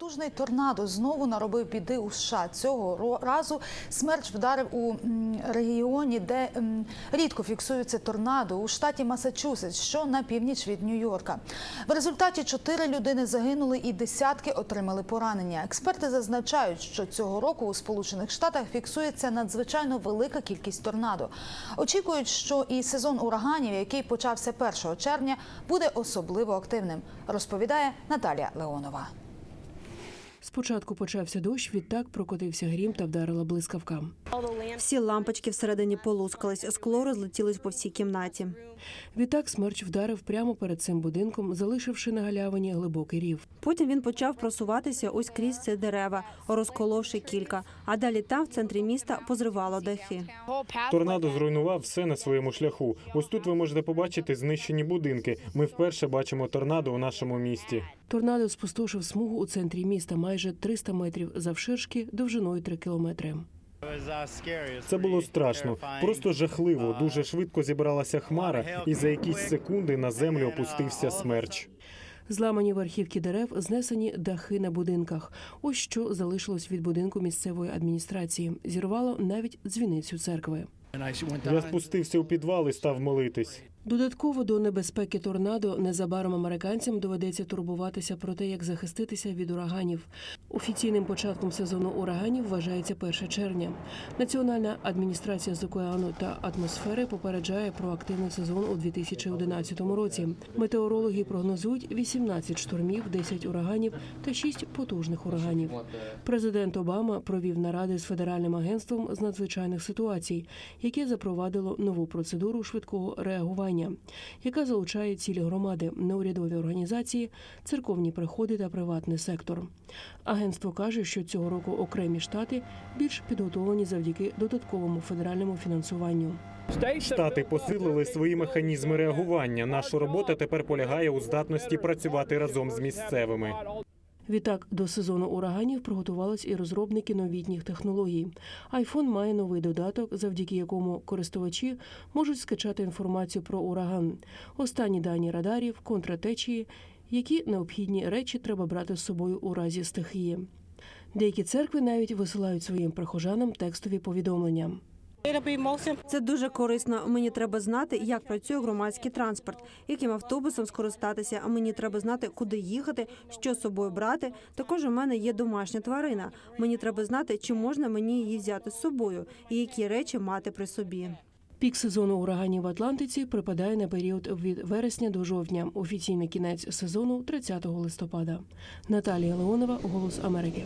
Потужний торнадо знову наробив біди у США. Цього разу смерч вдарив у регіоні, де рідко фіксуються торнадо у штаті Масачусетс, що на північ від Нью-Йорка. В результаті чотири людини загинули і десятки отримали поранення. Експерти зазначають, що цього року у Сполучених Штатах фіксується надзвичайно велика кількість торнадо. Очікують, що і сезон ураганів, який почався 1 червня, буде особливо активним. Розповідає Наталія Леонова. Спочатку почався дощ, відтак прокотився грім та вдарила блискавка. Всі лампочки всередині полускались, скло розлетілось по всій кімнаті. Відтак смерч вдарив прямо перед цим будинком, залишивши на галявині глибокий рів. Потім він почав просуватися ось крізь ці дерева, розколовши кілька. А далі там, в центрі міста, позривало дахи. Торнадо зруйнував все на своєму шляху. Ось тут ви можете побачити знищені будинки. Ми вперше бачимо торнадо у нашому місті. Торнадо спустошив смугу у центрі міста майже 300 метрів завширшки, довжиною 3 кілометри. Це було страшно, просто жахливо. Дуже швидко зібралася хмара, і за якісь секунди на землю опустився смерч. Зламані верхівки дерев, знесені дахи на будинках. Ось що залишилось від будинку місцевої адміністрації. Зірвало навіть дзвіницю церкви. Я спустився у підвал і став молитись. Додатково до небезпеки торнадо незабаром американцям доведеться турбуватися про те, як захиститися від ураганів. Офіційним початком сезону ураганів вважається 1 червня. Національна адміністрація з океану та атмосфери попереджає про активний сезон у 2011 році. Метеорологи прогнозують 18 штормів, 10 ураганів та 6 потужних ураганів. Президент Обама провів наради з федеральним агентством з надзвичайних ситуацій, яке запровадило нову процедуру швидкого реагування, яка залучає цілі громади, неурядові організації, церковні приходи та приватний сектор. Агентство каже, що цього року окремі штати більш підготовлені завдяки додатковому федеральному фінансуванню. Штати посилили свої механізми реагування. Наша робота тепер полягає у здатності працювати разом з місцевими. Відтак до сезону ураганів приготувались і розробники новітніх технологій. iPhone має новий додаток, завдяки якому користувачі можуть скачати інформацію про ураган, останні дані радарів, контратечії, які необхідні речі треба брати з собою у разі стихії. Деякі церкви навіть висилають своїм прихожанам текстові повідомлення. Це дуже корисно. Мені треба знати, як працює громадський транспорт, яким автобусом скористатися. Мені треба знати, куди їхати, що з собою брати. Також у мене є домашня тварина. Мені треба знати, чи можна мені її взяти з собою, і які речі мати при собі. Пік сезону ураганів в Атлантиці припадає на період від вересня до жовтня. Офіційний кінець сезону 30 листопада. Наталія Леонова, Голос Америки.